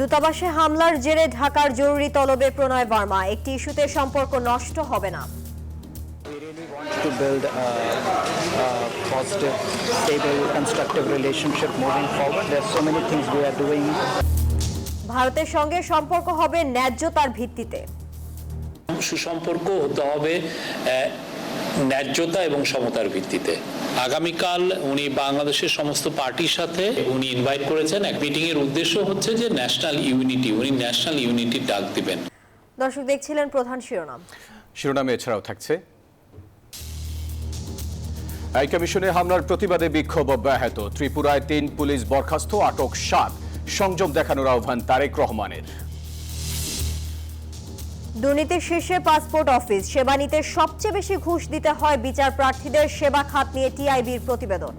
দূতাবাসে হামলার জেরে ঢাকার জরুরি তলবে প্রণয় বার্মা একটি ইস্যুতে সম্পর্ক নষ্ট হবে না to build a, a positive, stable, constructive relationship moving forward. There's so many things we are doing. ভারতের সঙ্গে সম্পর্ক হবে ন্যায্যতার ভিত্তিতে সুসম্পর্ক হতে হবে আহ, ন্যায্যতা এবং সমতার ভিত্তিতে। আগামীকাল উনি বাংলাদেশের সমস্ত পার্টির সাথে উনি ইনভাইট করেছেন। এক মিটিং এর উদ্দেশ্য হচ্ছে যে ন্যাশনাল ইউনিটি উনি ন্যাশনাল ইউনিটির ডাক দিবেন। দর্শক দেখছিলেন প্রধান শিরোনাম। শিরোনামে এছাড়াও থাকছে হাই কমিশনে হামলার প্রতিবাদে বিক্ষোভ অব্যাহত। ত্রিপুরায় তিন পুলিশ বরখাস্ত আটক সাত। সংযম দেখানোর আহ্বান তারেক রহমানের। দুর্নীতির শীর্ষে পাসপোর্ট অফিস। সেবা নিতে সবচেয়ে বেশি ঘুষ দিতে হয় বিচার প্রার্থীদের সেবা খাত নিয়ে টিআইবির প্রতিবেদন।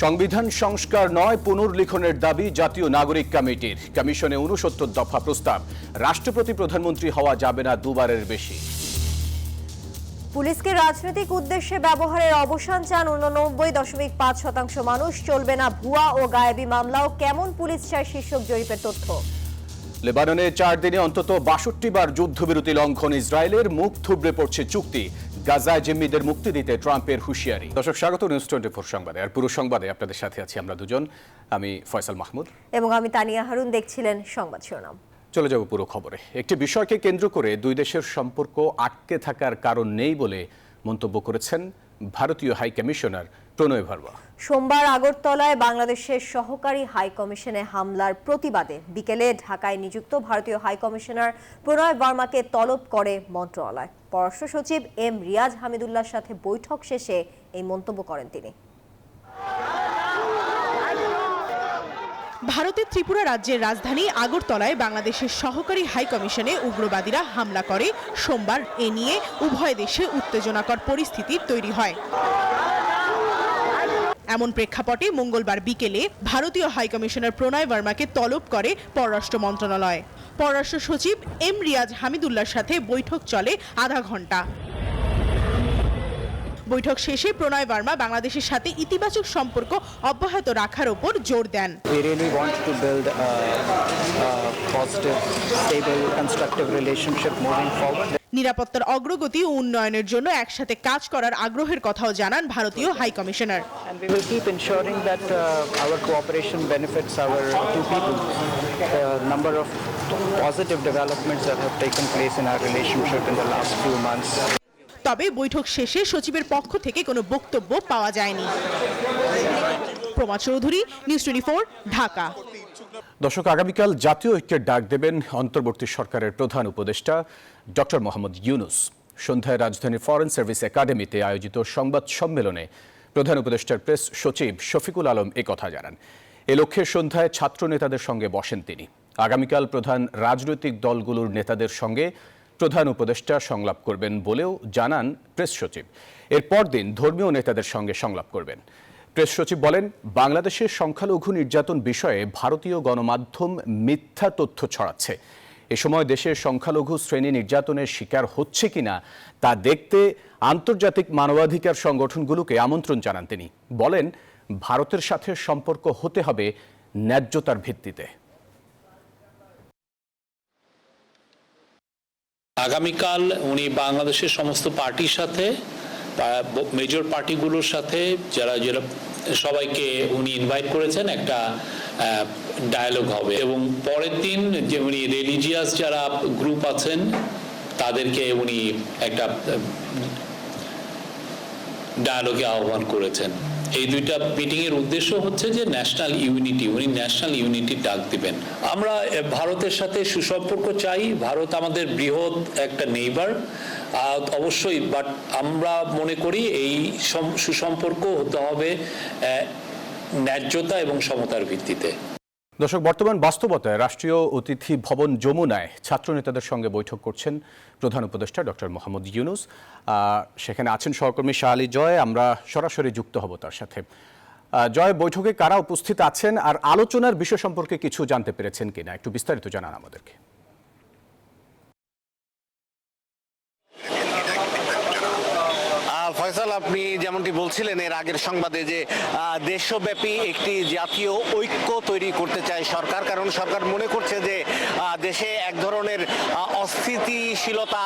সংবিধান সংস্কার নয় পুনর্লিখনের দাবি জাতীয় নাগরিক কমিটির। কমিশনে উনসত্তর দফা প্রস্তাব। রাষ্ট্রপতি প্রধানমন্ত্রী হওয়া যাবে না দুবারের বেশি। পুলিশকে রাজনৈতিক উদ্দেশ্যে ব্যবহারের অবসান চান উননব্বই দশমিক পাঁচ শতাংশ মানুষ। চলবে না ভুয়া ও গায়েবী মামলাও। কেমন পুলিশ চায় শীর্ষক জরিপের তথ্য? লেবাননে চার দিনে অন্তত বাষট্টি বার যুদ্ধবিরতি লঙ্ঘন ইসরায়েলের মুখ থুবড়ে পড়ছে চুক্তি। গাজায় জিম্মিদের মুক্তি দিতে ট্রাম্পের হুঁশিয়ারি। দর্শক স্বাগত নিউজ টোয়েন্টি ফোর সংবাদে। আর পুরো সংবাদে আপনাদের সাথে আছি আমরা দুজন। আমি ফয়সাল মাহমুদ। এবং আমি তানিয়া হারুন। দেখছিলেন সংবাদ শিরোনাম। চলে যাব পুরো খবরে। একটি বিষয়কে কেন্দ্র করে দুই দেশের সম্পর্ক আটকে থাকার কারণ নেই বলে মন্তব্য করেছেন ভারতীয় হাই কমিশনার প্রণয় ভার্মা। সোমবার আগরতলায় বাংলাদেশের সহকারী হাই কমিশনে হামলার প্রতিবাদে বিকেলে ঢাকায় নিযুক্ত ভারতীয় হাই কমিশনার প্রণয় বর্মাকে তলব করে মন্ত্রণালয়। পররাষ্ট্র সচিব এম রিয়াজ হামিদুল্লাহর সাথে বৈঠক শেষে এই মন্তব্য করেন তিনি। ভারতের ত্রিপুরা রাজ্যের রাজধানী আগরতলায় বাংলাদেশের সহকারী হাই কমিশনে উগ্রবাদীরা হামলা করে। সোমবার এ নিয়ে উভয় দেশে উত্তেজনাকর পরিস্থিতির তৈরি হয়। এমন প্রেক্ষাপটে মঙ্গলবার বিকেলে ভারতীয় হাইকমিশনার প্রণয় বর্মাকে তলব করে পররাষ্ট্র মন্ত্রণালয়। পররাষ্ট্র সচিব এম রিয়াজ হামিদুল্লার সাথে বৈঠক চলে আধা ঘণ্টা বৈঠক শেষে প্রণয় বার্মা বাংলাদেশের সাথে ইতিবাচক সম্পর্ক অব্যাহত রাখার উপর জোর দেন। নিরাপত্তার অগ্রগতি ও উন্নয়নের জন্য একসাথে কাজ করার আগ্রহের কথাও জানান ভারতীয় high commissioner uh, positive developments that have taken place in our relationship in the last few months. তবে বৈঠক শেষে সচিবের পক্ষ থেকে কোনো বক্তব্য পাওয়া যায়নি। Proma Chowdhury, news twenty Dhaka. দর্শক, আগামীকাল জাতীয় ঐক্যের ডাক দেবেন অন্তর্বর্তী সরকারের প্রধান উপদেষ্টা ডক্টর মোহাম্মদ ইউনুস। সন্ধ্যায় রাজধানীর ফরেন সার্ভিস একাডেমিতে আয়োজিত সংবাদ সম্মেলনে প্রধান উপদেষ্টার প্রেস সচিব শফিকুল আলম কথা জানান। এ লক্ষ্যে সন্ধ্যায় ছাত্র নেতাদের সঙ্গে বসেন তিনি। আগামীকাল প্রধান রাজনৈতিক দলগুলোর নেতাদের সঙ্গে প্রধান উপদেষ্টা সংলাপ করবেন বলেও জানান প্রেস সচিব। এর পরদিন ধর্মীয় নেতাদের সঙ্গে সংলাপ করবেন। প্রেস সচিব বলেন, বাংলাদেশের সংখ্যালঘু নির্যাতন বিষয়ে ভারতীয় গণমাধ্যম মিথ্যা তথ্য ছড়াচ্ছে। এ সময় দেশের সংখ্যালঘু শ্রেণি নির্যাতনের শিকার হচ্ছে কিনা তা দেখতে আন্তর্জাতিক মানবাধিকার সংগঠনগুলোকে আমন্ত্রণ জানান তিনি। বলেন, ভারতের সাথে সম্পর্ক হতে হবে ন্যায্যতার ভিত্তিতে। আগামীকাল উনি বাংলাদেশের সমস্ত পার্টির সাথে মেজর পার্টিগুলোর সাথে যারা যারা সবাইকে উনি ইনভাইট করেছেন একটা ডায়ালগ হবে। এবং পরের দিন যে উনি রিলিজিয়াস যারা গ্রুপ আছেন, তাদেরকে উনি একটা ডায়ালগে আহ্বান করেছেন। এই দুইটা মিটিং এর উদ্দেশ্য হচ্ছে যে ন্যাশনাল ইউনিটি উনি ন্যাশনাল ইউনিটির ডাক দিবেন। আমরা ভারতের সাথে সুসম্পর্ক চাই। ভারত আমাদের বৃহৎ একটা নেইবার অবশ্যই বাট আমরা মনে করি এই সুসম্পর্ক হতে হবে ন্যায্যতা এবং সমতার ভিত্তিতে। দর্শক, বর্তমান বাস্তবতায় রাষ্ট্রীয় অতিথি ভবন যমুনায় ছাত্র নেতাদের সঙ্গে বৈঠক করছেন প্রধান উপদেষ্টা ডক্টর মোহাম্মদ ইউনুস। সেখানে আছেন সহকর্মী শাহ আলী জয়। আমরা সরাসরি যুক্ত হব তার সাথে। জয়, বৈঠকে কারা উপস্থিত আছেন আর আলোচনার বিষয় সম্পর্কে কিছু জানতে পেরেছেন কিনা? একটু বিস্তারিত জানান আমাদেরকে। ফয়সাল, আপনি যেমনটি বলছিলেন, এর আগের সংবাদে যে দেশব্যাপী একটি জাতীয় ঐক্য তৈরি করতে চায় সরকার, কারণ সরকার মনে করছে যে দেশে এক ধরনের অস্থিতিশীলতা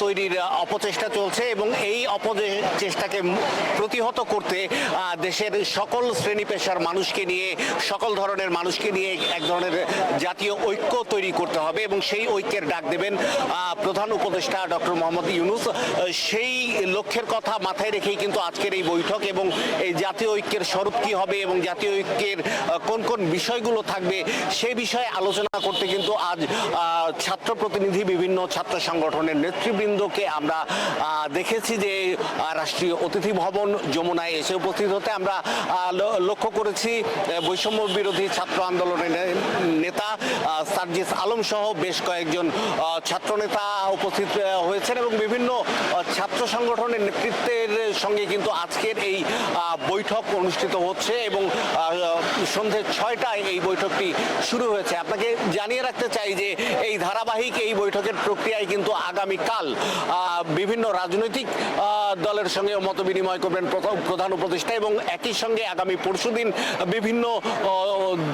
তৈরির অপচেষ্টা চলছে এবং এই অপচেষ্টাকে প্রতিহত করতে দেশের সকল শ্রেণি পেশার মানুষকে নিয়ে, সকল ধরনের মানুষকে নিয়ে এক ধরনের জাতীয় ঐক্য তৈরি করতে হবে এবং সেই ঐক্যের ডাক দেবেন প্রধান উপদেষ্টা ডক্টর মোহাম্মদ ইউনুস। সেই লক্ষ্যের কথা মাথায় রেখেই কিন্তু আজকের এই বৈঠক এবং এই জাতীয় ঐক্যের স্বরূপ কি হবে এবং জাতীয় ঐক্যের কোন কোন বিষয়গুলো থাকবে সে বিষয়ে আলোচনা করতে কিন্তু আজ ছাত্র প্রতিনিধি বিভিন্ন ছাত্র সংগঠনের নেতৃবৃন্দকে আমরা দেখেছি যে রাষ্ট্রীয় অতিথি ভবন যমুনায় এসে উপস্থিত হতে আমরা লক্ষ্য করেছি। বৈষম্য বিরোধী ছাত্র আন্দোলনের নেতা সার্জিস আলম সহ বেশ কয়েকজন আহ, ছাত্র নেতা উপস্থিত হয়েছেন এবং বিভিন্ন সংগঠনের নেতৃত্বের সঙ্গে কিন্তু আজকের এই বৈঠক অনুষ্ঠিত হচ্ছে এবং সন্ধে ছয়টায় এই বৈঠকটি শুরু হয়েছে। আপনাকে জানিয়ে রাখতে চাই যে এই ধারাবাহিক এই বৈঠকের প্রক্রিয়ায় কিন্তু আগামীকাল বিভিন্ন রাজনৈতিক দলের সঙ্গে মত বিনিময় করবেন প্রধান উপদেষ্টা এবং একই সঙ্গে আগামী পরশুদিন বিভিন্ন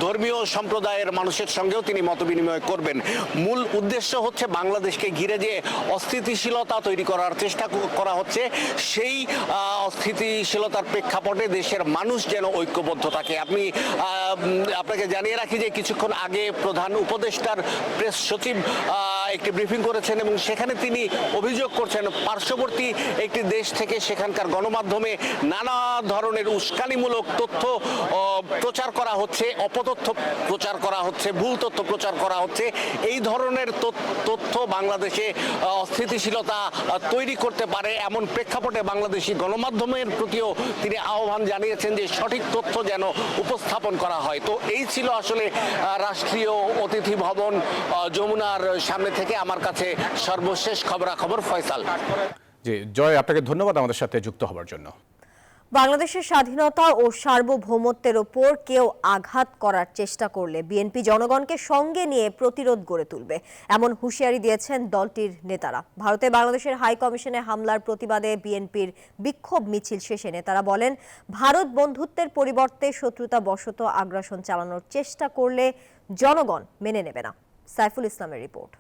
ধর্মীয় সম্প্রদায়ের মানুষের সঙ্গেও তিনি মত বিনিময় করবেন। মূল উদ্দেশ্য হচ্ছে বাংলাদেশকে ঘিরে যে অস্থিতিশীলতা তৈরি করার চেষ্টা করা হচ্ছে, সেই অস্থিতিশীলতার প্রেক্ষাপটে দেশের মানুষ যেন ঐক্যবদ্ধ থাকে। আপনি আপনাকে জানিয়ে রাখি যে কিছুক্ষণ আগে প্রধান উপদেষ্টার প্রেস সচিব একটি ব্রিফিং করেছেন এবং সেখানে তিনি অভিযোগ করছেন, পার্শ্ববর্তী একটি দেশ থেকে সেখানকার গণমাধ্যমে নানা ধরনের উস্কানিমূলক তথ্য প্রচার করা হচ্ছে, অপতথ্য প্রচার করা হচ্ছে, ভুল তথ্য প্রচার করা হচ্ছে। এই ধরনের তথ্য- বাংলাদেশে অস্থিতিশীলতা তৈরি করতে পারে এমন প্রেক্ষাপটে বাংলাদেশি গণমাধ্যমের প্রতিও তিনি আহ্বান জানিয়েছেন যে সঠিক তথ্য যেন উপস্থাপন করা হয়। তো এই ছিল আসলে রাষ্ট্রীয় অতিথি ভবন যমুনার সামনে থেকে আমার কাছে সর্বশেষ খবরাখবর ফয়সাল। যে জয় আপনাকে ধন্যবাদ আমাদের সাথে যুক্ত হওয়ার জন্য। বাংলাদেশের স্বাধীনতা ও সার্বভৌমত্বের ওপর কেউ আঘাত করার চেষ্টা করলে বিএনপি জনগণকে সঙ্গে নিয়ে প্রতিরোধ গড়ে তুলবে এমন হুঁশিয়ারি দিয়েছেন দলটির নেতারা। ভারতে বাংলাদেশের হাই কমিশনে হামলার প্রতিবাদে বিএনপির বিক্ষোভ মিছিল শেষে নেতারা বলেন ভারত বন্ধুত্বের পরিবর্তে শত্রুতা বশত আগ্রাসন চালানোর চেষ্টা করলে জনগণ মেনে নেবে না। সাইফুল ইসলামের রিপোর্ট।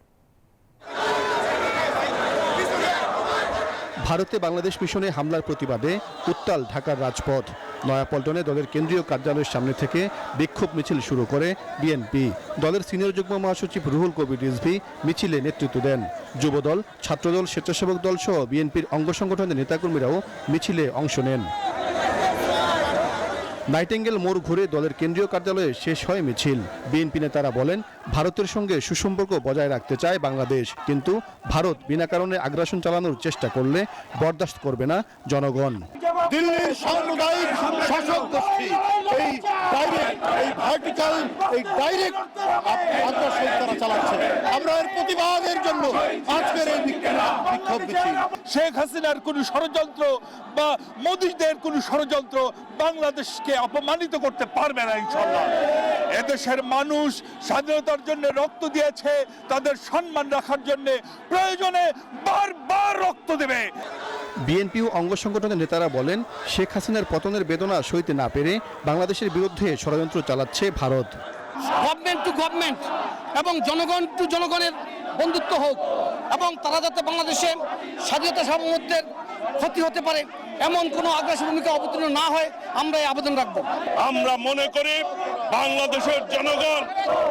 ভারতে বাংলাদেশ মিশনে হামলার প্রতিবাদে উত্তাল ঢাকার রাজপথ। নয়াপল্টনে দলের কেন্দ্রীয় কার্যালয়ের সামনে থেকে বিক্ষোভ মিছিল শুরু করে বিএনপি। দলের সিনিয়র যুগ্ম মহাসচিব রুহুল কবির রিজভি মিছিলে নেতৃত্ব দেন। যুবদল, ছাত্রদল, স্বেচ্ছাসেবক দল সহ বিএনপির অঙ্গ সংগঠনের নেতাকর্মীরাও মিছিলে অংশ নেন। নাইটেঙ্গেল মোড় ঘুরে দলের কেন্দ্রীয় কার্যালয়ে শেষ হয় মিছিল। বিএনপি নেতারা বলেন ভারতের সঙ্গে সুসম্পর্ক বজায় রাখতে চায় বাংলাদেশ কিন্তু ভারত বিনা কারণে আগ্রাসন চালানোর চেষ্টা করলে বরদাস্ত করবে না জনগণ। দিল্লির সাম্প্রদায়িক শাসক গোষ্ঠী এই ডাইরেক্ট এই ভার্টিক্যাল এই ডাইরেক্ট আগ্রাসন তারা চালাচ্ছে। আমরা এর প্রতিবাদের জন্য আজকের এই বিক্ষোভ মিছিল। শেখ হাসিনার কোন ষড়যন্ত্র বা মোদীদের কোন ষড়যন্ত্র বাংলাদেশকে অপমানিত করতে পারবে না ইনশাল্লাহ এদেশের মানুষ স্বাধীনতার জন্য রক্ত দিয়েছে তাদের সম্মান রাখার জন্য প্রয়োজনে বারবার রক্ত দেবে। বিএনপি ও অঙ্গ সংগঠনের নেতারা বলেন শেখ হাসিনার পতনের বেদনা সইতে না পেরে বাংলাদেশের বিরুদ্ধে ষড়যন্ত্র চালাচ্ছে ভারত। গভর্নমেন্ট টু গভর্নমেন্ট এবং জনগণ টু জনগণের বন্ধুত্ব হোক এবং তারা যাতে বাংলাদেশের স্বাধীনতা সার্বভৌমত্বের ক্ষতি হতে পারে এমন কোনো আগ্রাসী ভূমিকা অবতীর্ণ না হয় আমরা এই আবেদন রাখব। আমরা মনে করি বাংলাদেশের জনগণ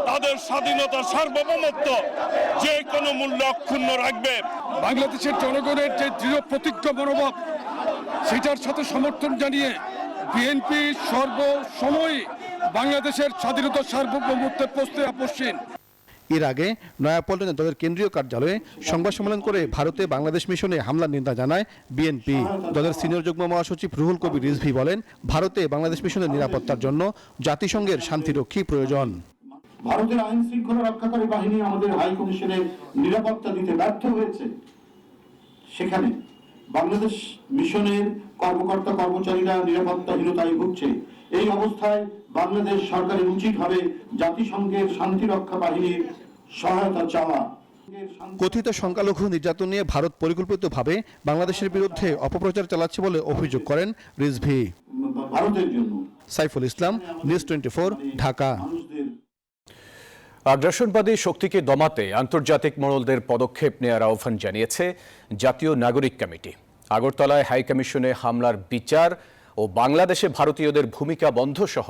তাদের স্বাধীনতার সার্বভৌমত্ব যে কোনো মূল্য অক্ষুণ্ণ রাখবে। বাংলাদেশের জনগণের যে দৃঢ় প্রতিজ্ঞ মনোভাব সেটার সাথে সমর্থন জানিয়ে বিএনপি সর্বসময় বাংলাদেশের স্বাধীনতা সার্বভৌমত্বের প্রশ্নে আপসীন এর আগে নয়াপল্টনে দলের কেন্দ্রীয় কার্যালয়ে সংবাদ সম্মেলন করে ভারতে বাংলাদেশ মিশনে হামলার নিন্দা জানায় বিএনপি। দলের সিনিয়র যুগ্ম মহাসচিব রুহুল কবির রিজভি বলেন, ভারতে বাংলাদেশ মিশনের নিরাপত্তার জন্য জাতিসংঘের শান্তিরক্ষী প্রয়োজন। ভারতের আইন শৃঙ্খলা রক্ষাকারী বাহিনী আমাদের হাই কমিশনে নিরাপত্তা দিতে ব্যর্থ হয়েছে। সেখানে বাংলাদেশ মিশনের কর্মকর্তা কর্মচারীরা নিরাপত্তাহীনতায় ভুগছে। এই অবস্থায় বাংলাদেশ সরকারের উচিত হবে জাতিসংঘের শান্তিরক্ষা বাহিনীর সহায়তা চাওয়া। কথিত সংখ্যালঘু নির্যাতন নিয়ে ভারত পরিকল্পিতভাবে বাংলাদেশের বিরুদ্ধে অপপ্রচার চালাচ্ছে বলে অভিযোগ করেন রিজভি। ভারতের জন্য। Saiful Islam news twenty Dhaka. আগ্রাসনবাদী শক্তিকে দমাতে আন্তর্জাতিক মোড়লদের পদক্ষেপ নেওয়ার আহ্বান জানিয়েছে জাতীয় নাগরিক কমিটি। আগরতলায় হাই কমিশনে হামলার বিচার ও বাংলাদেশে ভারতীয়দের ভূমিকা বন্ধ সহ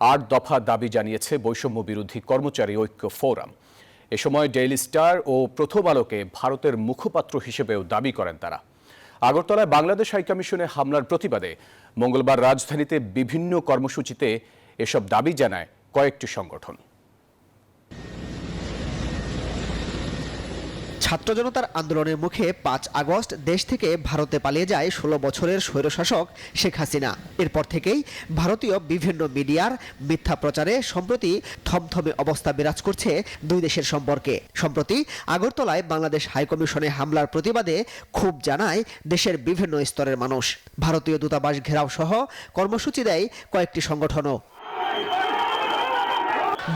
আট দফা দাবি জানিয়েছে বৈষম্য বিরোধী কর্মচারী ঐক্য ফোরাম। এ সময় ডেইলি স্টার ও প্রথম আলোকে ভারতের মুখপাত্র হিসেবেও দাবি করেন তারা। আগরতলায় বাংলাদেশ হাইকমিশনে হামলার প্রতিবাদে মঙ্গলবার রাজধানীতে বিভিন্ন কর্মসূচিতে এসব দাবি জানায় কয়েকটি সংগঠন। ছাত্র জনতার আন্দোলনের মুখে পাঁচ আগস্ট দেশ থেকে ভারতে পালিয়ে যায় ষোলো বছরের স্বৈরশাসক শেখ হাসিনা। এরপর থেকেই ভারতীয় বিভিন্ন মিডিয়ার মিথ্যা প্রচারে সম্প্রতি থমথমে অবস্থা বিরাজ করছে দুই দেশের সম্পর্কে। সম্প্রতি আগরতলায় বাংলাদেশ হাইকমিশনে হামলার প্রতিবাদে ক্ষোভ জানায় দেশের বিভিন্ন স্তরের মানুষ। ভারতীয় দূতাবাস ঘেরাও সহ কর্মসূচি দেয় কয়েকটি সংগঠনও।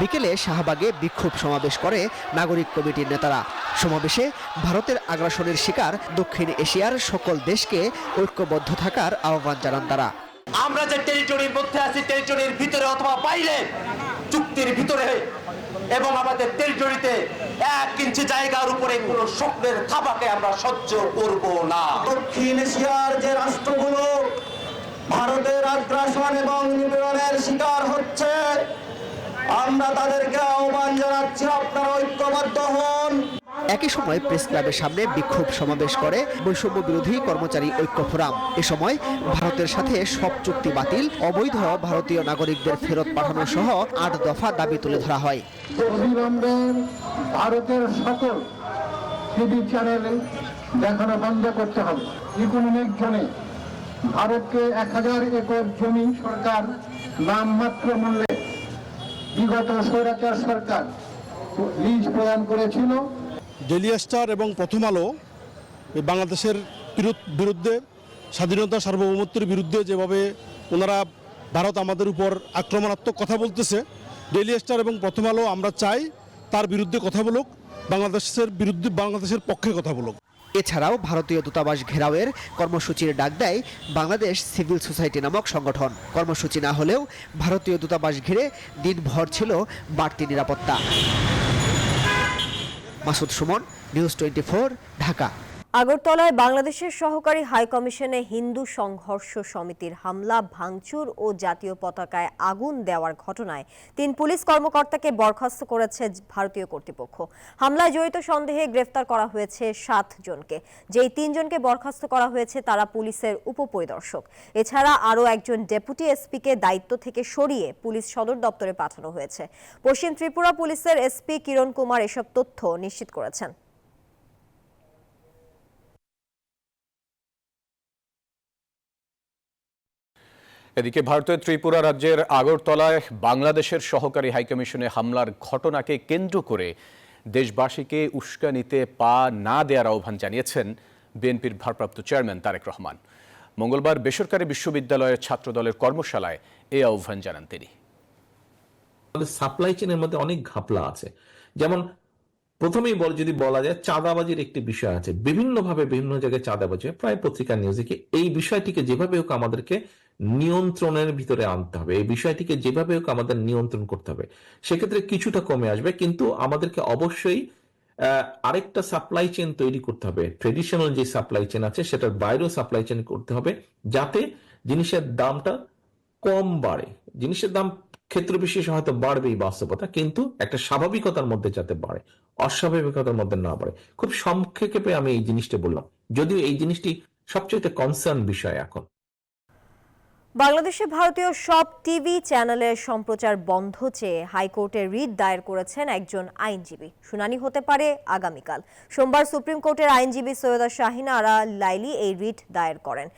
বিকেলে শাহবাগে বিক্ষোভ সমাবেশ করে নাগরিক কমিটির নেতারা। সমাবেশে ভারতের আগ্রাসনের শিকার দক্ষিণ এশিয়ার সকল দেশকে ঐক্যবদ্ধ থাকার আহ্বান জানান তারা। আমরা যে টেরিটরির মধ্যে আছি টেরিটরির ভিতরে অথবা বাইরে চুক্তির ভিতরে এবং আমাদের টেরিটরিতে এক ইঞ্চি জায়গার উপরে কোনো স্বপ্নের থাবাকে আমরা সহ্য করব না। দক্ষিণ এশিয়ার যে রাষ্ট্রগুলো ভারতের আগ্রাসন এবং নিপীড়নের শিকার হচ্ছে আমরা তাদেরকে আহ্বান জানাচ্ছি আপনারা ঐক্যবদ্ধ হন। একই সময় প্রেস ক্লাবের সামনে বিক্ষোভ সমাবেশ করে বৈষম্য বিরোধী কর্মচারী ঐক্য ফোরাম। এ সময় ভারতের সাথে সব চুক্তি বাতিল অবৈধ ভারতীয় নাগরিকদের ফেরত পাঠানো সহ আট দফা দাবি তুলে ধরা হয়। অবিলম্বে ভারতের সকল টিভি চ্যানেলে দেখানো বন্ধ করতে হবে। ইকোনমিক জোনে ভারতকে এক হাজার একর জমি সরকার নামমাত্র মূল্যে বিগত স্বৈরাচার সরকার লিজ প্রদান করেছিল। ডেলি স্টার এবং প্রথম আলো বাংলাদেশের বিরুদ্ধ- স্বাধীনতা সার্বভৌমত্বের বিরুদ্ধে যেভাবে ওনারা ভারত আমাদের উপর আক্রমণাত্মক কথা বলতেছে ডেলি স্টার এবং প্রথম আলো আমরা চাই তার বিরুদ্ধে কথা বলুক, বাংলাদেশের বিরুদ্ধে বাংলাদেশের পক্ষে কথা বলুক। এছাড়াও ভারতীয় দূতাবাস ঘেরাওয়ের কর্মসূচির ডাক দেয় বাংলাদেশ সিভিল সোসাইটি নামক সংগঠন। কর্মসূচি না হলেও ভারতীয় দূতাবাস ঘিরে দিনভর ছিল বাড়তি নিরাপত্তা। Masud Sumon, news twenty Dhaka. আগরতলায় বাংলাদেশের সহকারী হাইকমিশনে হিন্দু সংঘর্ষ সমিতির হামলা, ভাঙচুর ও জাতীয় পতাকায় আগুন দেওয়ার ঘটনায় তিন পুলিশ কর্মকর্তাকে বরখাস্ত করেছে ভারতীয় কর্তৃপক্ষ। হামলায় জড়িত সন্দেহে গ্রেফতার করা হয়েছে সাত জনকে। যেই তিনজনকে বরখাস্ত করা হয়েছে তারা পুলিশের উপপরিদর্শক। এছাড়া আরও একজন ডেপুটি এসপিকে দায়িত্ব থেকে সরিয়ে পুলিশ সদর দপ্তরে পাঠানো হয়েছে। পশ্চিম ত্রিপুরা পুলিশের এসপি কিরণ কুমার এসব তথ্য নিশ্চিত করেছেন। এদিকে ভারতের ত্রিপুরা রাজ্যের আগরতলায় বাংলাদেশের সহকারী হাইকমিশনে হামলার ঘটনাকে কেন্দ্র করে দেশবাসীকে উস্কানিতে পা না দেওয়ার আহ্বান জানিয়েছেন বিএনপির ভারপ্রাপ্ত চেয়ারম্যান তারেক রহমান। মঙ্গলবার বেসরকারি বিশ্ববিদ্যালয়ের ছাত্রদলের কর্মশালায় এই আহ্বান জানান তিনি। সাপ্লাই চেনের মধ্যে অনেক ঘাপলা আছে। যেমন প্রথমেই বল যদি বলা যায়, চাঁদাবাজির একটি বিষয় আছে। বিভিন্নভাবে বিভিন্ন জায়গায় চাঁদাবাজি প্রায় পত্রিকা নিউজে এই বিষয়টিকে যেভাবে হোক আমাদেরকে নিয়ন্ত্রণের ভিতরে আনতে হবে। এই বিষয়টিকে যেভাবে হোক আমাদের নিয়ন্ত্রণ করতে হবে। সেক্ষেত্রে কিছুটা কমে আসবে, কিন্তু আমাদেরকে অবশ্যই আরেকটা সাপ্লাই চেন তৈরি করতে হবে। ট্রেডিশনাল যে সাপ্লাই চেন আছে, সেটার বাইরেও সাপ্লাই চেন করতে হবে, যাতে জিনিসের দামটা কম বাড়ে। জিনিসের দাম ক্ষেত্র বিশেষে হয়তো বাড়বেই বাস্তবতা, কিন্তু একটা স্বাভাবিকতার মধ্যে যাতে বাড়ে, অস্বাভাবিকতার মধ্যে না বাড়ে। খুব সংক্ষেপে আমি এই জিনিসটা বললাম। যদিও এই জিনিসটি সবচেয়ে কনসার্ন বিষয় এখন। বাংলাদেশে ভারতীয় সব টিভি চ্যানেলের সম্প্রচার বন্ধ চেয়ে হাইকোর্টে রিট দায়ের করেছেন একজন আইনজীবী। শুনানি হতে পারে আগামীকাল। সোমবার সুপ্রিম কোর্টের আইনজীবী সৈয়দা শাহিনা আরা লাইলি এই রিট দায়ের করেন।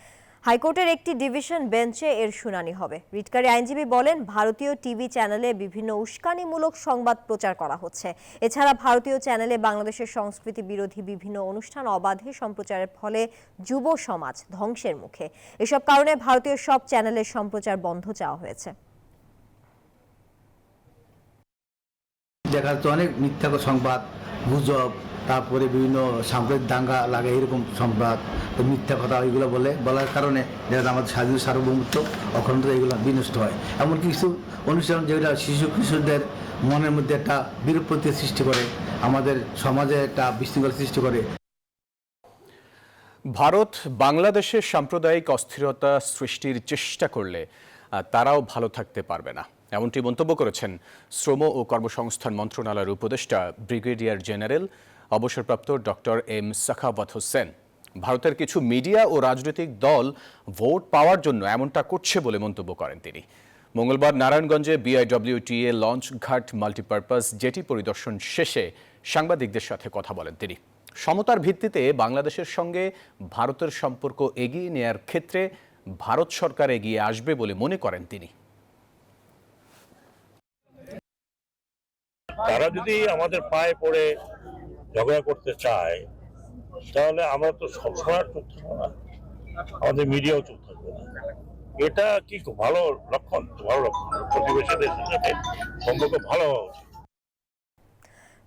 হাইকোর্টের একটি ডিভিশন বেঞ্চে এর শুনানি হবে। রিটকারী আইনজীবী বলেন, ভারতীয় টিভি চ্যানেলে বিভিন্ন উস্কানিমূলক সংবাদ প্রচার করা হচ্ছে। এছাড়া ভারতীয় চ্যানেলে বাংলাদেশের সংস্কৃতি বিরোধী বিভিন্ন অনুষ্ঠান অবাধে সম্প্রচারের ফলে যুব সমাজ ধ্বংসের মুখে। এসব কারণে ভারতীয় সব চ্যানেলের সম্প্রচার বন্ধ চাওয়া হয়েছে। দেখা যাচ্ছে অনেক মিথ্যা সংবাদ গুজব, তারপরে বিভিন্ন সাম্প্রদায়িক দাঙ্গা লাগে, এরকম সংবাদ মিথ্যা কথা এগুলো বলে, বলার কারণে যেটা আমাদের স্বাধীন সার্বভৌমত্ব অখণ্ডতা এগুলো বিনষ্ট হয়। এমন কিছু অনুষ্ঠান যেগুলো শিশু কিশোরদের মনের মধ্যে একটা বিরূপতি সৃষ্টি করে, আমাদের সমাজে একটা বিশৃঙ্খলা সৃষ্টি করে। ভারত বাংলাদেশের সাম্প্রদায়িক অস্থিরতা সৃষ্টির চেষ্টা করলে তারাও ভালো থাকতে পারবে না। এমনটি মন্তব্য করেছেন শ্রম ও কর্মসংস্থান মন্ত্রণালয়ের উপদেষ্টা ব্রিগেডিয়ার জেনারেল। অবসরপ্রাপ্ত ডক্টর এম সাখাওয়াত হোসেন, ভারতের কিছু মিডিয়া ও রাজনৈতিক দল ভোট পাওয়ার জন্য এমনটা করছে বলে মন্তব্য করেন তিনি। মঙ্গলবার নারায়ণগঞ্জে বিআইডব্লিউটিএ লঞ্চ ঘাট মাল্টিপারপাস জেটি পরিদর্শন শেষে সাংবাদিকদের সাথে কথা বলেন তিনি। সমতার ভিত্তিতে বাংলাদেশের সঙ্গে ভারতের সম্পর্ক এগিয়ে নেয়ার ক্ষেত্রে ভারত সরকার এগিয়ে আসবে বলে মনে করেন তিনি। তারা যদি আমাদের পায়ে পড়ে ঝগড়া করতে চায়, তাহলে আমরা তো সবসময় চুপ থাকব না। আমাদের মিডিয়াও চুপ থাকবে না। এটা কি ভালো লক্ষণ? ভালো লক্ষণ। প্রতিবেশীদের সাথে সম্পর্ক ভালো হওয়া উচিত।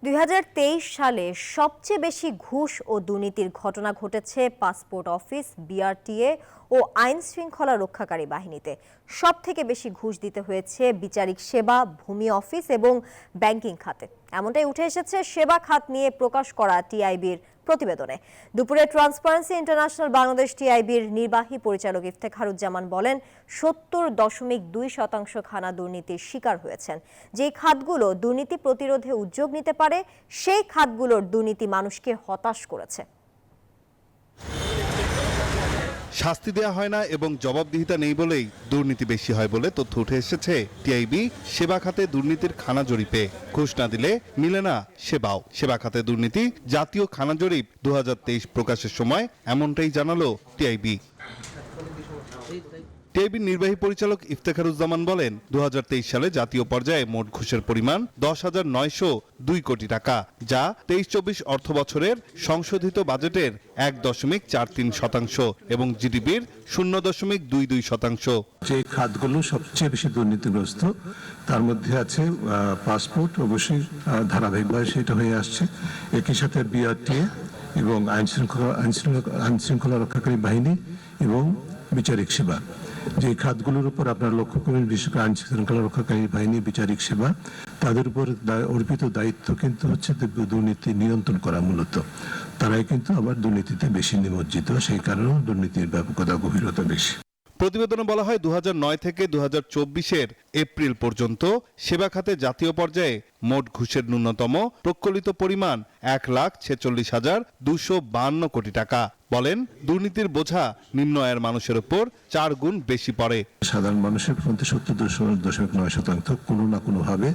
দুই হাজার তেইশ সালে সবচেয়ে বেশি ঘুষ ও দুর্নীতির ঘটনা ঘটেছে পাসপোর্ট অফিস, বিআরটিএ ও আইন শৃঙ্খলা রক্ষাকারী বাহিনীতে। সব থেকে বেশি ঘুষ দিতে হয়েছে বিচারিক সেবা, ভূমি অফিস এবং ব্যাংকিং খাতে। এমনটাই উঠে এসেছে সেবা খাত নিয়ে প্রকাশ করা টিআইবির প্রতিবেদনে। দুপুরে ট্রান্সপারেন্সি ইন্টারন্যাশনাল বাংলাদেশ টিআইবির নির্বাহী পরিচালক ইফতেখারুজ্জামান বলেন, সত্তর দশমিক দুই শতাংশ খানা দুর্নীতির শিকার হয়েছেন। যে খাতগুলো দুর্নীতি প্রতিরোধে উদ্যোগ নিতে পারে, সেই খাতগুলোর দুর্নীতি মানুষকে হতাশ করেছে। শাস্তি দেওয়া হয় না এবং জবাবদিহিতা নেই বলেই দুর্নীতি বেশি হয় বলে তথ্য উঠে এসেছে। টিআইবি সেবা খাতে দুর্নীতির খানা জরিপে। ঘুষ না দিলে মিলে না সেবাও। সেবা খাতে দুর্নীতি, জাতীয় খানা জরিপ দু হাজার তেইশ প্রকাশের সময় এমনটাই জানালো টিআইবি। টিআইবির নির্বাহী পরিচালক ইফতেখারুজ্জামান বলেন, দুহাজার তেইশ সালে জাতীয় পর্যায়ে মোট ঘুষের পরিমাণ দশ হাজার নয়শো দুই কোটি টাকা, যা তেইশ চব্বিশ অর্থ বছরের সংশোধিত বাজেটের এক দশমিক চার তিন শতাংশ এবং জিডিপির শূন্য দশমিক দুই দুই শতাংশ। যে খাতগুলো সবচেয়ে বেশি দুর্নীতিগ্রস্ত, তার মধ্যে আছে পাসপোর্ট, অবশ্যই ধারাবাহিকভাবে সেটা হয়ে আসছে। একই সাথে বিআরটিএ এবং আইন শৃঙ্খলা আইন শৃঙ্খলা আইন শৃঙ্খলা রক্ষাকারী বাহিনী এবং বিচারিক সেবা। যে খাতগুলোর উপর আপনারা লক্ষ্য করবেন, বিশেষ করে আইন শৃঙ্খলা রক্ষাকারী বাহিনী, বিচারিক সেবা, তাদের উপর অর্পিত দায়িত্ব কিন্তু হচ্ছে দুর্নীতি নিয়ন্ত্রণ করা মূলত। তারাই কিন্তু আবার দুর্নীতিতে বেশি নিমজ্জিত, সেই কারণেও দুর্নীতির ব্যাপকতা, গভীরতা বেশি। প্রতিবেদনে বলা হয় দু হাজার নয় থেকে দু এর এপ্রিল পর্যন্ত সেবা খাতে জাতীয় পর্যায়ে মোট ঘুষের ন্যূনতম প্রকলিত পরিমাণ এক লাখ ছেচল্লিশ হাজার দুশো বান্ন কোটি টাকা। বলেন, দুর্নীতির বোঝা নিম্ন আয়ের মানুষের ওপর চার গুণ বেশি পড়ে। সাধারণ মানুষের মধ্যে সত্তর দশমিক নয় শতাংশ কোনো না কোনোভাবে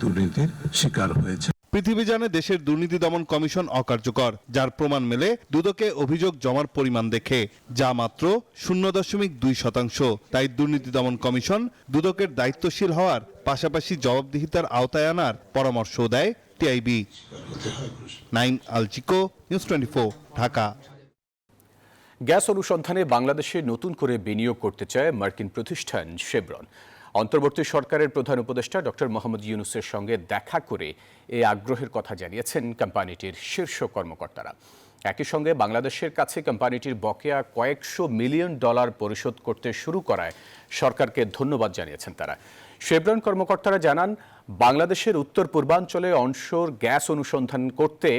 দুর্নীতির শিকার হয়েছে। পৃথিবী জানে দেশের দুর্নীতি দমন কমিশন অকার্যকর, যার প্রমাণ মেলে দুদকে অভিযোগ জমার পরিমাণ দেখে, যা মাত্র শূন্য দশমিক দুই শতাংশ। তাই দুর্নীতি দমন কমিশন দুদকের দায়িত্বশীল হওয়ার পাশাপাশি জবাবদিহিতার আওতায় আনার পরামর্শ দেয় TIB. Naim আলচিকো, news twenty Dhaka. Gas অনুসন্ধানে বাংলাদেশে নতুন করে বিনিয়োগ করতে চায় মার্কিন প্রতিষ্ঠান শেভরন অন্তর্বর্তী সরকারের প্রধান উপদেষ্টা ডক্টর মোহাম্মদ ইউনুসের সঙ্গে দেখা করে এই আগ্রহের কথা জানিয়েছেন কোম্পানিটির শীর্ষ কর্মকর্তারা। একই সঙ্গে বাংলাদেশের কাছে কোম্পানিটির বকেয়া কয়েকশো মিলিয়ন ডলার পরিশোধ করতে শুরু করায় সরকারকে ধন্যবাদ জানিয়েছেন তারা। শেভরন কর্মকর্তারা জানান, বাংলাদেশের উত্তর পূর্বাঞ্চলে অনশোর গ্যাস অনুসন্ধান করতে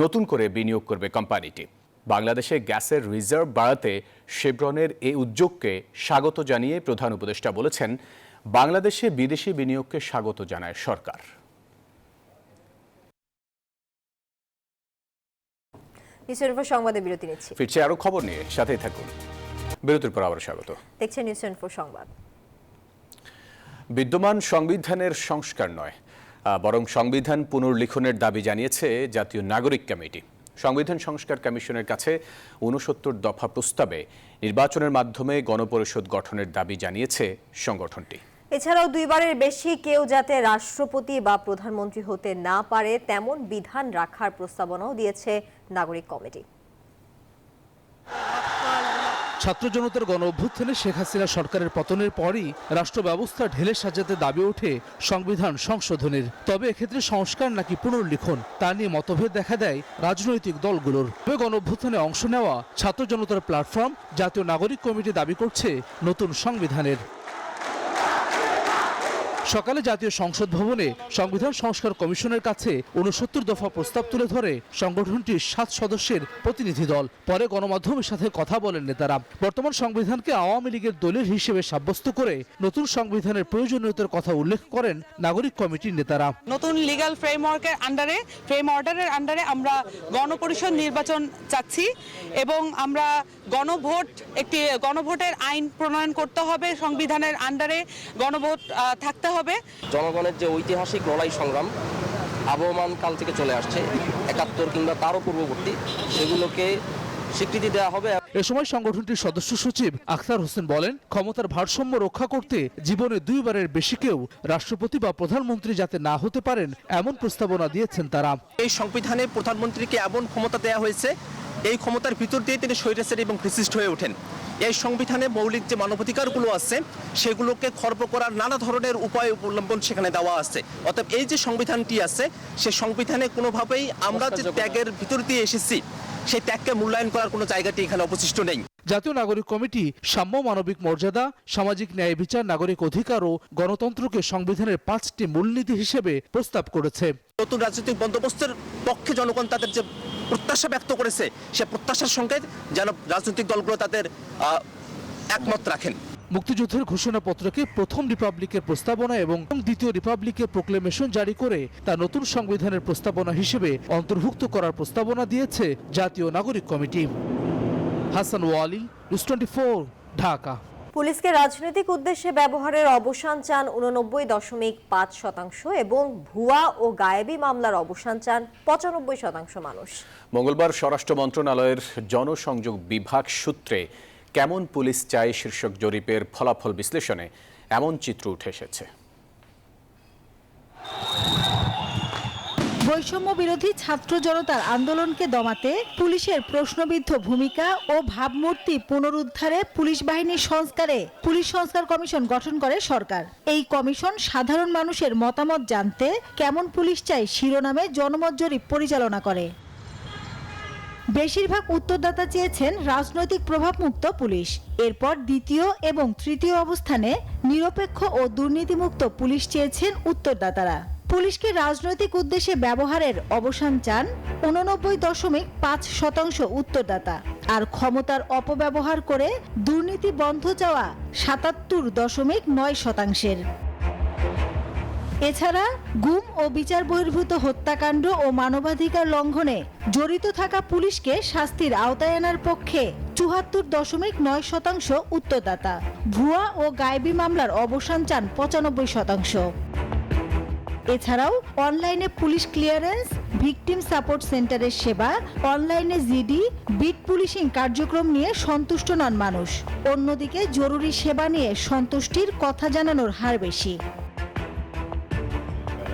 নতুন করে বিনিয়োগ করবে কোম্পানিটি। বাংলাদেশে গ্যাসের রিজার্ভ বাড়াতে শেভরনের এই উদ্যোগকে স্বাগত জানিয়ে প্রধান উপদেষ্টা বলেছেন বাংলাদেশে বিদেশি বিনিয়োগকে স্বাগত জানায় সরকার। নিউজ সংবাদে বিরতি নিচ্ছি। ফিরছে আরও খবর নিয়ে সাথেই থাকুন। বিরতির পর আবার স্বাগত। দেখছেন নিউজ সংবাদ। বিদ্যমান সংবিধানের সংস্কার নয় বরং সংবিধান পুনর্লিখনের দাবি জানিয়েছে জাতীয় নাগরিক কমিটি। সংবিধান সংস্কার কমিশনের কাছে উনসত্তর দফা প্রস্তাবে নির্বাচনের মাধ্যমে গণপরিষদ গঠনের দাবি জানিয়েছে সংগঠনটি। এছাড়াও দুইবারের বেশি কেউ যাতে রাষ্ট্রপতি বা প্রধানমন্ত্রী হতে না পারে, তেমন বিধান রাখার প্রস্তাবনাও দিয়েছে নাগরিক কমিটি। ছাত্র জনতার গণ অভ্যুত্থানে শেখ হাসিনা সরকারের পতনের পরই রাষ্ট্র ব্যবস্থা ঢেলে সাজাতে দাবি ওঠে সংবিধান সংশোধনের। তবে এক্ষেত্রে সংস্কার নাকি পুনর্লিখন, তা নিয়ে মতভেদ দেখা দেয় রাজনৈতিক দলগুলোর। তবে গণ অভ্যুত্থানে অংশ নেওয়া ছাত্র জনতার প্ল্যাটফর্ম জাতীয় নাগরিক কমিটি দাবি করছে নতুন সংবিধানের। সকালে জাতীয় সংসদ ভবনে সংবিধান সংস্কার কমিশনের কাছে উনসত্তর দফা প্রস্তাব তুলে ধরে সংগঠনটির সাত সদস্যের প্রতিনিধি দল। পরে গণমাধ্যমের সাথে কথা বলেন নেতারা। বর্তমান সংবিধানকে আওয়ামী লীগের দলিল হিসেবে সাব্যস্ত করে নতুন সংবিধানের প্রয়োজনীয়তার কথা উল্লেখ করেন নাগরিক কমিটির নেতারা। নতুন লিগাল ফ্রেমওয়ার্কের আন্ডারে ফ্রেম অর্ডারের আন্ডারে আমরা গণপরিষদ নির্বাচন চাচ্ছি এবং আমরা গণভোট, একটি গণভোটের আইন প্রণয়ন করতে হবে সংবিধানের আন্ডারে গণভোট থাকতে হবে। জনগণের যে ঐতিহাসিক লড়াই সংগ্রাম আবহমান কাল থেকে চলে আসছে একাত্তর কিংবা তারও পূর্ববর্তী সেগুলোকে স্বীকৃতি দেওয়া হবে। এ সময় সংগঠনটির সদস্য সচিব আখতার হোসেন বলেন ক্ষমতার ভারসাম্য রক্ষা করতে জীবনে দুইবারের বেশি কেউ রাষ্ট্রপতি বা প্রধানমন্ত্রী যাতে না হতে পারেন এমন প্রস্তাবনা দিয়েছেন তারা। এই সংবিধানে প্রধানমন্ত্রীকে এমন ক্ষমতা দেওয়া হয়েছে এই ক্ষমতার ভিতর দিয়ে তিনি স্বৈরাচারী এবং ফিসিস্ট হয়ে ওঠেন। এই সংবিধানে মৌলিক যে মানবাধিকারগুলো আছে সেগুলোকে খর্ব করার নানা ধরনের উপায় অবলম্বন সেখানে দেওয়া আছে। অতএব এই যে সংবিধানটি আছে সে সংবিধানে কোনোভাবেই আমরা যে ত্যাগের ভিতর দিয়ে এসেছি সেই ত্যাগকে মূল্যায়ন করার কোনো জায়গাটি এখানে অবশিষ্ট নেই। জাতীয় নাগরিক কমিটি সাম্য মানবিক মর্যাদা সামাজিক ন্যায় বিচার নাগরিক অধিকার ও গণতন্ত্রকে সংবিধানের পাঁচটি মূলনীতি হিসেবে প্রস্তাব করেছে। নতুন রাজনৈতিক বন্দোবস্তের পক্ষে জনগণ তাদের যে প্রত্যাশা ব্যক্ত করেছে, সে প্রত্যাশার সঙ্গে যেন রাজনৈতিক দলগুলো তাদের একমত রাখেন। মুক্তিযুদ্ধের ঘোষণাপত্রকে প্রথম রিপাবলিকের প্রস্তাবনা এবং দ্বিতীয় রিপাবলিকের প্রোক্লেমেশন জারি করে তা নতুন সংবিধানের প্রস্তাবনা হিসেবে অন্তর্ভুক্ত করার প্রস্তাবনা দিয়েছে জাতীয় নাগরিক committee. Hasan Wali news twenty Dhaka. পুলিশকে রাজনৈতিক উদ্দেশ্যে ব্যবহারের অবসান চান উননব্বই দশমিক পাঁচ শতাংশ এবং ভুয়া ও গায়েবী মামলার অবসান চান পঁচানব্বই শতাংশ মানুষ। মঙ্গলবার স্বরাষ্ট্র মন্ত্রণালয়ের জনসংযোগ বিভাগ সূত্রে কেমন পুলিশ চাই শীর্ষক জরিপের ফলাফল বিশ্লেষণে এমন চিত্র উঠে এসেছে। বৈষম্য বিরোধী ছাত্র জনতার আন্দোলনকে দমাতে পুলিশের প্রশ্নবিদ্ধ ভূমিকা ও ভাবমূর্তি পুনরুদ্ধারে পুলিশ বাহিনীর সংস্কারে পুলিশ সংস্কার কমিশন গঠন করে সরকার। এই কমিশন সাধারণ মানুষের মতামত জানতে কেমন পুলিশ চাই শিরোনামে জনমত জরিপ পরিচালনা করে। বেশিরভাগ উত্তরদাতা চেয়েছেন রাজনৈতিক প্রভাবমুক্ত পুলিশ। এরপর দ্বিতীয় এবং তৃতীয় অবস্থানে নিরপেক্ষ ও দুর্নীতিমুক্ত পুলিশ চেয়েছেন উত্তরদাতারা। পুলিশকে রাজনৈতিক উদ্দেশ্যে ব্যবহারের অবসান চান উননব্বই দশমিক পাঁচ শতাংশ উত্তরদাতা। আর ক্ষমতার অপব্যবহার করে দুর্নীতি বন্ধ চাওয়া সাতাত্তর দশমিক নয় শতাংশের। এছাড়া গুম ও বিচার বহির্ভূত হত্যাকাণ্ড ও মানবাধিকার লঙ্ঘনে জড়িত থাকা পুলিশকে শাস্তির আওতায় আনার পক্ষে চুহাত্তর দশমিক নয় শতাংশ উত্তরদাতা। ভুয়া ও গায়েবী মামলার অবসান চান পঁচানব্বই শতাংশ। এছাড়াও অনলাইনে পুলিশ ক্লিয়ারেন্স, ভিকটিম সাপোর্ট সেন্টারের সেবা, অনলাইনে জিডি, বিট পুলিশিং কার্যক্রম নিয়ে সন্তুষ্ট নন মানুষ। অন্যদিকে জরুরি সেবা নিয়ে সন্তুষ্টির কথা জানানোর হার বেশি।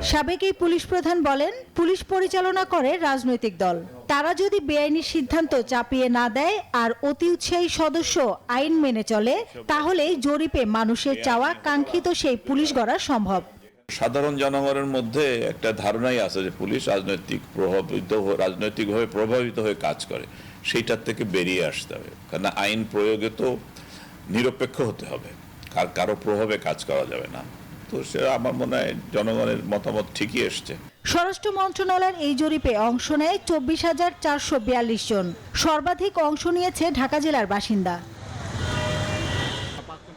সাবেক এই পুলিশ প্রধান বলেন, পুলিশ পরিচালনা করে রাজনৈতিক দল। তারা যদি বেআইনি সিদ্ধান্ত চাপিয়ে না দেয় আর অতি উৎসাহী সদস্য আইন মেনে চলে, তাহলেই জরিপে মানুষের চাওয়া কাঙ্ক্ষিত সেই পুলিশ গড়া সম্ভব। সাধারণ জনগণের মধ্যে একটা ধারণাই আছে যে পুলিশ রাজনৈতিক প্রভাবিত রাজনৈতিকভাবে প্রভাবিত হয়ে কাজ করে। সেইটার থেকে বেরিয়ে আসতে হবে। কারণ আইন প্রয়োগে তো নিরপেক্ষ হতে হবে। কার, কারও প্রভাবে কাজ করা যাবে না। তো সেটা আমার মনে হয় জনগণের মতামত ঠিকই এসছে। স্বরাষ্ট্র মন্ত্রণালয়ের এই জরিপে অংশ নেয় চব্বিশ হাজার চারশো বিয়াল্লিশ জন। সর্বাধিক অংশ নিয়েছে ঢাকা জেলার বাসিন্দা।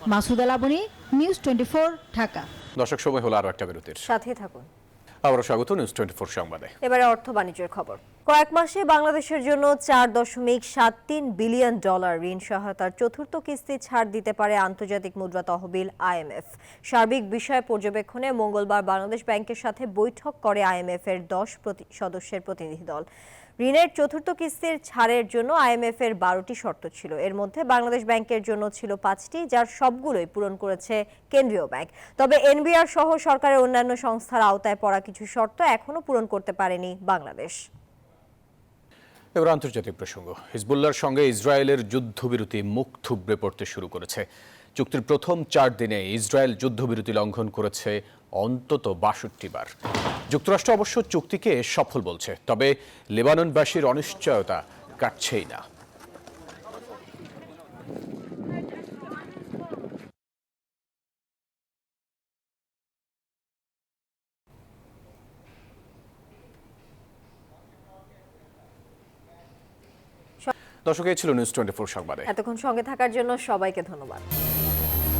Masud Alaboni news twenty Dhaka. দর্শক সময় হলো আরও একটা বিরতির। সাথে থাকুন। আবারও স্বাগত নিউজ টোয়েন্টি ফোর সংবাদে। এবারে অর্থ বাণিজ্যের খবর। কয়েক মাসে বাংলাদেশের জন্য চার দশমিক সাত তিন বিলিয়ন ডলার ঋণ সহায়তার চতুর্থ কিস্তি ছাড় দিতে পারে আন্তর্জাতিক মুদ্রা তহবিল আইএমএফ সার্বিক বিষয় পর্যবেক্ষণে মঙ্গলবার বাংলাদেশ ব্যাংকের সাথে বৈঠক করে আইএমএফ এর দশ সদস্যের প্রতিনিধি দল। ঋণের চতুর্থ কিস্তির ছাড়ের জন্য আইএমএফ এর বারোটি শর্ত ছিল। এর মধ্যে বাংলাদেশ ব্যাংকের জন্য ছিল পাঁচটি, যার সবগুলোই পূরণ করেছে কেন্দ্রীয় ব্যাংক। তবে এনবিআর সহ সরকারের অন্যান্য সংস্থার আওতায় পড়া কিছু শর্ত এখনও পূরণ করতে পারেনি বাংলাদেশ। এবার আন্তর্জাতিক প্রসঙ্গ। হিজবুল্লাহর সঙ্গে ইসরায়েলের যুদ্ধবিরতি মুখ থুবড়ে পড়তে শুরু করেছে। চুক্তির প্রথম চার দিনে ইসরায়েল যুদ্ধবিরতি লঙ্ঘন করেছে অন্তত বাষট্টি বার যুক্তরাষ্ট্র অবশ্য চুক্তিকে সফল বলছে, তবে লেবাননবাসীর অনিশ্চয়তা কাটছেই না। দর্শক, এই ছিল নিউজ টোয়েন্টি ফোর সংবাদে। এতক্ষণ সঙ্গে থাকার জন্য সবাইকে ধন্যবাদ।